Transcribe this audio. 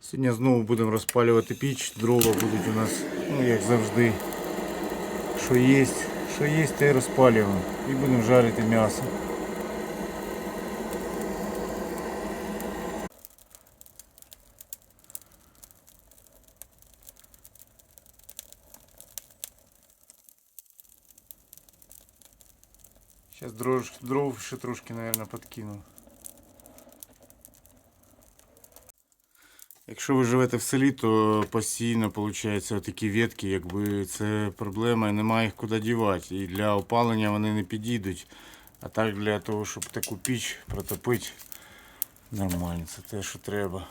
Сьогодні знову будемо розпалювати піч, дрова будуть у нас, ну як завжди, що є, що є, те розпалюємо. І будемо жарити м'ясо. Сейчас дров, дров ще трошки, наверное, подкину. Якщо ви живете в селі, то постійно виходить такі ветки, якби це проблема і немає їх куди дівати. І для опалення вони не підійдуть. А так для того, щоб таку піч протопити, нормально, це те, що треба.